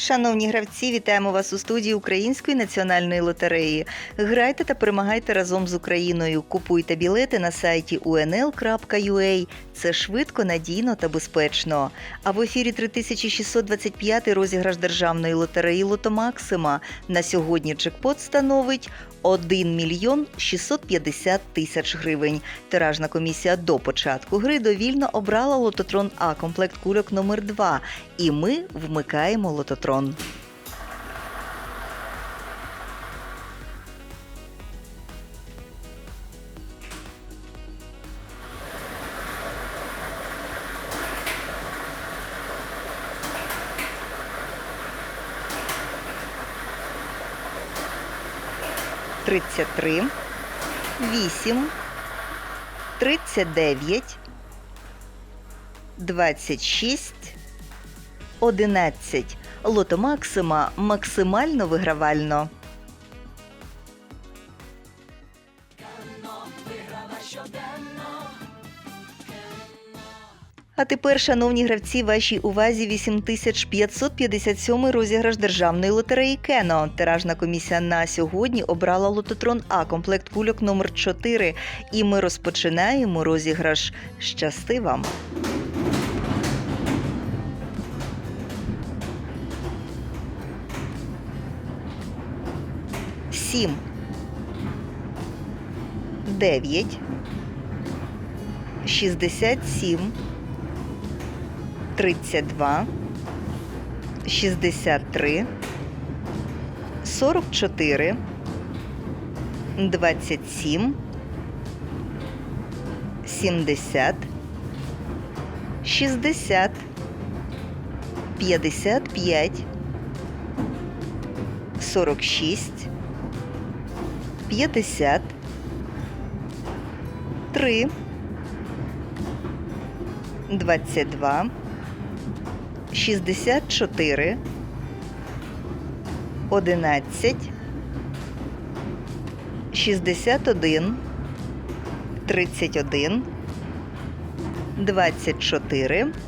Шановні гравці, вітаємо вас у студії Української національної лотереї. Грайте та перемагайте разом з Україною. Купуйте білети на сайті unl.ua. Це швидко, надійно та безпечно. А в ефірі 3625 розіграш державної лотереї Лотомаксима. На сьогодні джекпот становить 1 мільйон 650 тисяч гривень. Тиражна комісія до початку гри довільно обрала лототрон А комплект кульок номер 2 І ми вмикаємо лототрон. Тридцять три, вісім, тридцять дев'ять, двадцять шість, одинадцять. Лото Максима максимально вигравально. А тепер, шановні гравці, вашій увазі 8557 розіграш державної лотереї Кено. Тиражна комісія на сьогодні обрала лототрон А комплект кульок номер 4 І ми розпочинаємо розіграш. Щасти вам! Сім. Дев'ять. Шістдесят сім. 32, 63, 44, 27, 70, 60, 55, 46, 50, 3, 22, 64, 11, 61, 31, 24,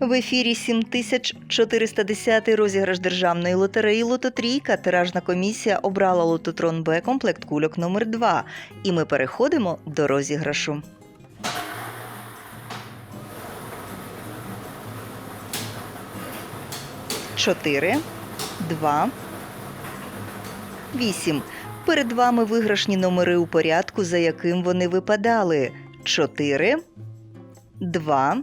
В ефірі 7410 розіграш державної лотереї Лототрійка. Тиражна комісія обрала лототрон Б комплект кульок номер 2 І ми переходимо до розіграшу. Чотири, два, вісім. Перед вами виграшні номери у порядку, за яким вони випадали. Чотири, два.